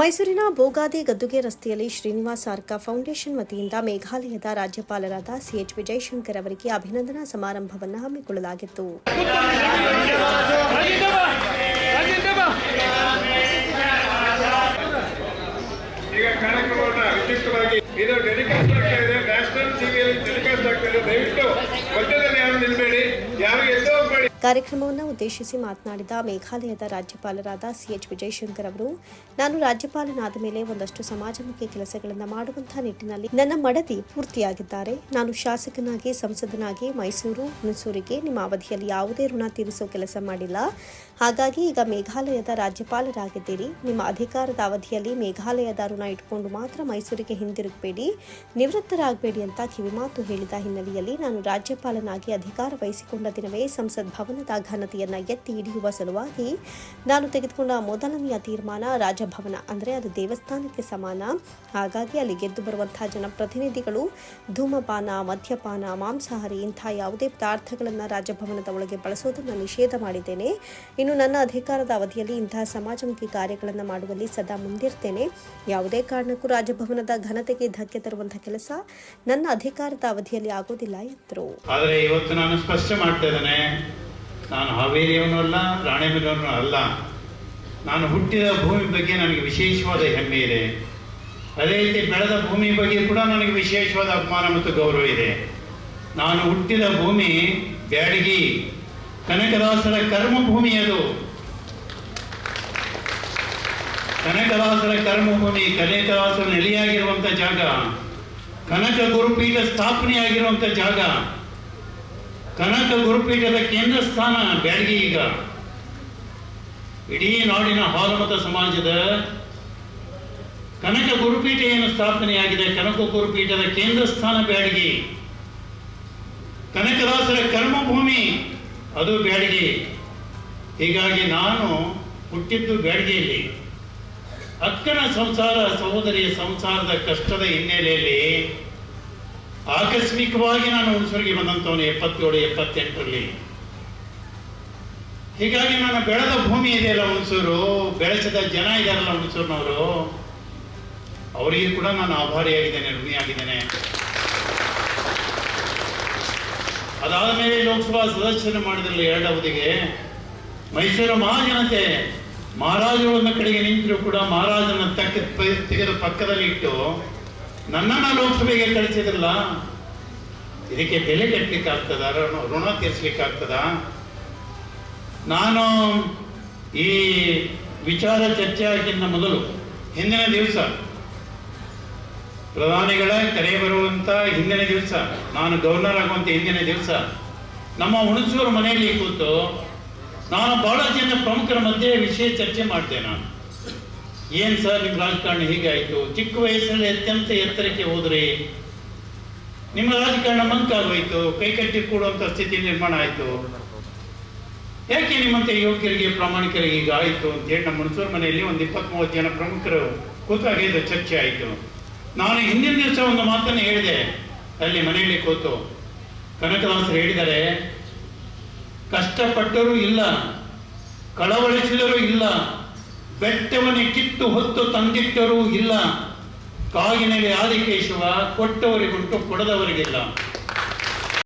ಮೈಸೂರಿನ ಬೋಗಾದಿ ಗದ್ದುಗೆ ರಸ್ತೆಯಲ್ಲಿ ಶ್ರೀನಿವಾಸ್ ಆರ್ಕ ಫೌಂಡೇಶನ್ ವತಿಯಿಂದ ಮೇಘಾಲಯದ ರಾಜ್ಯಪಾಲರಾದ ಸಿಎಚ್ ವಿಜಯಶಂಕರ್ ಅವರಿಗೆ ಅಭಿನಂದನಾ ಸಮಾರಂಭವನ್ನು ಹಮ್ಮಿಕೊಳ್ಳಲಾಗಿತ್ತು. ಮಧ್ಯದಲ್ಲಿ ಯಾರು ಕಾರ್ಯಕ್ರಮವನ್ನು ಉದ್ದೇಶಿಸಿ ಮಾತನಾಡಿದ ಮೇಘಾಲಯದ ರಾಜ್ಯಪಾಲರಾದ ಸಿಎಚ್ ವಿಜಯಶಂಕರ್ ಅವರು, ನಾನು ರಾಜ್ಯಪಾಲನಾದ ಮೇಲೆ ಒಂದಷ್ಟು ಸಮಾಜಮುಖಿ ಕೆಲಸಗಳನ್ನು ಮಾಡುವಂತಹ ನಿಟ್ಟಿನಲ್ಲಿ ನನ್ನ ಮಡದಿ ಪೂರ್ತಿಯಾಗಿದ್ದಾರೆ. ನಾನು ಶಾಸಕನಾಗಿ, ಸಂಸದನಾಗಿ ಮೈಸೂರು ಹುಣಸೂರಿಗೆ ನಿಮ್ಮ ಅವಧಿಯಲ್ಲಿ ಯಾವುದೇ ಋಣ ತೀರಿಸೋ ಕೆಲಸ ಮಾಡಿಲ್ಲ. ಹಾಗಾಗಿ ಈಗ ಮೇಘಾಲಯದ ರಾಜ್ಯಪಾಲರಾಗಿದ್ದೀರಿ. ನಿಮ್ಮ ಅಧಿಕಾರದ ಅವಧಿಯಲ್ಲಿ ಮೇಘಾಲಯದ ಋಣ ಇಟ್ಕೊಂಡು ಮಾತ್ರ ಮೈಸೂರಿಗೆ ಹಿಂದಿರುಗಬೇಡಿ. ನಿವೃತ್ತರಾಗಬೇಡಿ ಅಂತ ಕಿವಿಮಾತು ಹೇಳಿದ ಹಿನ್ನೆಲೆಯಲ್ಲಿ ನಾನು ರಾಜ್ಯಪಾಲನಾಗಿ ಅಧಿಕಾರ ವಹಿಸಿಕೊಂಡ ದಿನವೇ ಸಂಸತ್ ಭವನದ ಘನತೆಯನ್ನು ಎತ್ತಿ ಹಿಡಿಯುವ ಸಲುವಾಗಿ ನಾನು ತೆಗೆದುಕೊಂಡ ಮೊದಲನೆಯ ತೀರ್ಮಾನ ರಾಜಭವನ, ಅಂದರೆ ಅದು ದೇವಸ್ಥಾನಕ್ಕೆ ಸಮಾನ. ಹಾಗಾಗಿ ಅಲ್ಲಿ ಗೆದ್ದು ಬರುವಂತಹ ಜನಪ್ರತಿನಿಧಿಗಳು, ಧೂಮಪಾನ, ಮದ್ಯಪಾನ, ಮಾಂಸಾಹಾರಿ ಇಂಥ ಯಾವುದೇ ಪದಾರ್ಥಗಳನ್ನು ರಾಜಭವನದ ಒಳಗೆ ಬಳಸೋದನ್ನು ನಿಷೇಧ ಮಾಡಿದ್ದೇನೆ. ಇನ್ನು ನನ್ನ ಅಧಿಕಾರದ ಅವಧಿಯಲ್ಲಿ ಇಂತಹ ಸಮಾಜಮುಖಿ ಕಾರ್ಯಗಳನ್ನು ಮಾಡುವಲ್ಲಿ ಸದಾ ಮುಂದಿರ್ತೇನೆ. ಯಾವುದೇ ಕಾರಣಕ್ಕೂ ರಾಜಭವನದ ಘನತೆಗೆ ಧಕ್ಕೆ ತರುವಂತಹ ಕೆಲಸ ನನ್ನ ಅಧಿಕಾರದ ಅವಧಿಯಲ್ಲಿ ಆಗೋದಿಲ್ಲ ಎಂದರು. ಆದರೆ ಇವತ್ತು ನಾನು ಸ್ಪಷ್ಟ ಮಾಡ್ತಾ ಇದ್ದೇನೆ. ನಾನು ಹಾವೇರಿಯವನು ಅಲ್ಲ ರಾಣೆಬೆನ್ನೂರನು ಅಲ್ಲ. ನಾನು ಹುಟ್ಟಿದ ಭೂಮಿ ಬಗ್ಗೆ ನನಗೆ ವಿಶೇಷವಾದ ಹೆಮ್ಮೆ ಇದೆ. ಅದೇ ರೀತಿ ಬೆಳೆದ ಭೂಮಿ ಬಗ್ಗೆ ಕೂಡ ನನಗೆ ವಿಶೇಷವಾದ ಅಪಮಾನ ಮತ್ತು ಗೌರವ ಇದೆ. ನಾನು ಹುಟ್ಟಿದ ಭೂಮಿ ಬ್ಯಾಡಗಿ, ಕನಕದಾಸರ ಕರ್ಮಭೂಮಿ ಅದು. ಕನಕದಾಸರ ಕರ್ಮಭೂಮಿ ಕನಕದಾಸರ ನೆಲೆಯಾಗಿರುವಂಥ ಜಾಗ ಕನಕ ಗುರುಪೀಠ ಸ್ಥಾಪನೆಯಾಗಿರುವಂಥ ಜಾಗ. ಕನಕ ಗುರುಪೀಠದ ಕೇಂದ್ರ ಸ್ಥಾನ ಬ್ಯಾಡಗಿ ಈಗ. ಇಡೀ ನಾಡಿನ ಹಾಲಮತ ಸಮಾಜದ ಕನಕ ಗುರುಪೀಠ ಏನು ಸ್ಥಾಪನೆಯಾಗಿದೆ. ಕನಕ ಗುರುಪೀಠದ ಕೇಂದ್ರ ಸ್ಥಾನ ಬ್ಯಾಡಗಿ. ಕನಕದಾಸರ ಕರ್ಮಭೂಮಿ ಅದು ಬ್ಯಾಡಗಿ. ಹೀಗಾಗಿ ನಾನು ಹುಟ್ಟಿದ್ದು ಬ್ಯಾಡಗಿಯಲ್ಲಿ. ಅಕ್ಕನ ಸಂಸಾರ, ಸಹೋದರಿಯ ಸಂಸಾರದ ಕಷ್ಟದ ಹಿನ್ನೆಲೆಯಲ್ಲಿ ಆಕಸ್ಮಿಕವಾಗಿ ನಾನು ಹುಣಸೂರಿಗೆ ಬಂದಂಥವನು ಎಪ್ಪತ್ತೇಳು, ಎಪ್ಪತ್ತೆಂಟರಲ್ಲಿ. ಹೀಗಾಗಿ ನಾನು ಬೆಳೆದ ಭೂಮಿ ಇದೆಯಲ್ಲ ಹುಣಸೂರು? ಬೆಳೆಸಿದ ಜನ ಇದಾರಲ್ಲ ಹುಣಸೂರಿನವರು? ಅವರಿಗೆ ಕೂಡ ನಾನು ಆಭಾರಿಯಾಗಿದ್ದೇನೆ, ಋಣಿಯಾಗಿದ್ದೇನೆ. ಅದಾದ ಮೇಲೆ ಲೋಕಸಭಾ ಸದಸ್ಯರು ಮಾಡಿದ್ರಲ್ಲ ಎರಡು ಅವಧಿಗೆ, ಮೈಸೂರು ಮಹಾಜನತೆ ಮಹಾರಾಜರನ್ನ ಕಡೆಗೆ ನಿಂತರೂ ಕೂಡ ಮಹಾರಾಜನ ತೆಗೆದು ಪಕ್ಕದಲ್ಲಿ ಇಟ್ಟು ನನ್ನನ್ನ ಲೋಕಸಭೆಗೆ ಕಳಿಸಿದ್ರಲ್ಲ? ಇದಕ್ಕೆ ಬೆಲೆ ಕಟ್ಟಲಿಕ್ಕೆ ಆಗ್ತದ ಋಣ ತೀರಿಸ್ಲಿಕ್ಕಾಗ್ತದ? ನಾನು ಈ ವಿಚಾರ ಚರ್ಚೆ ಆಗಿದ್ದ ಮೊದಲು, ಹಿಂದಿನ ದಿವಸ, ಪ್ರಧಾನಿಗಳ ಕರೆ ಬರುವಂತ ಹಿಂದಿನ ದಿವಸ, ನಾನು ಗವರ್ನರ್ ಆಗುವಂಥ ಹಿಂದಿನ ದಿವಸ, ನಮ್ಮ ಹುಣಸೂರು ಮನೆಯಲ್ಲಿ ಕೂತು ನಾನು ಬಹಳ ಜನ ಪ್ರಮುಖರ ಮಧ್ಯೆ ವಿಷಯ ಚರ್ಚೆ ಮಾಡಿದೆ ನಾನು. ಏನ್ ಸರ್ ನಿಮ್ಮ ರಾಜಕಾರಣ ಹೀಗಾಯಿತು ಚಿಕ್ಕ ವಯಸ್ಸಲ್ಲಿ ಅತ್ಯಂತ ಎತ್ತರಕ್ಕೆ ಹೋದ್ರಿ ನಿಮ್ಮ ರಾಜಕಾರಣ ಮಂಕಾಗೋಯ್ತು ಕೈಕಟ್ಟಿ ಕೂಡುವಂತ ಸ್ಥಿತಿ ನಿರ್ಮಾಣ ಆಯ್ತು. ಯಾಕೆ ನಿಮ್ಮಂತೆ ಯುವಕರಿಗೆ ಪ್ರಾಮಾಣಿಕರಿಗೆ ಈಗ ಆಯ್ತು ಅಂತ ಹೇಳಿ ನಮ್ಮ ಹುಣಸೂರು ಮನೆಯಲ್ಲಿ ಒಂದು ಇಪ್ಪತ್ತ್ ಮೂವತ್ತು ಜನ ಪ್ರಮುಖರು ಕೂತಾಗ ಇದು ಚರ್ಚೆ ಆಯ್ತು. ನಾನು ಹಿಂದಿನ ದಿವಸ ಒಂದು ಮಾತನ್ನು ಹೇಳಿದೆ. ಅಲ್ಲಿ ಮನೆಯಲ್ಲಿ ಕೂತು ಕನಕದಾಸರು ಹೇಳಿದರೆ ಕಷ್ಟಪಟ್ಟರೂ ಇಲ್ಲ, ಕಳವಳಿಸಿದರೂ ಇಲ್ಲ ಬೆಟ್ಟವನ್ನೇ ಕಿತ್ತು ಹೊತ್ತು ತಂದಿಟ್ಟರೂ ಇಲ್ಲ. ಕಾಗಿನಲ್ಲಿ ಆದಿಕೇಶವ ಕೊಟ್ಟವರಿಗುಂಟು ಕೊಡದವರಿಗಿಲ್ಲ.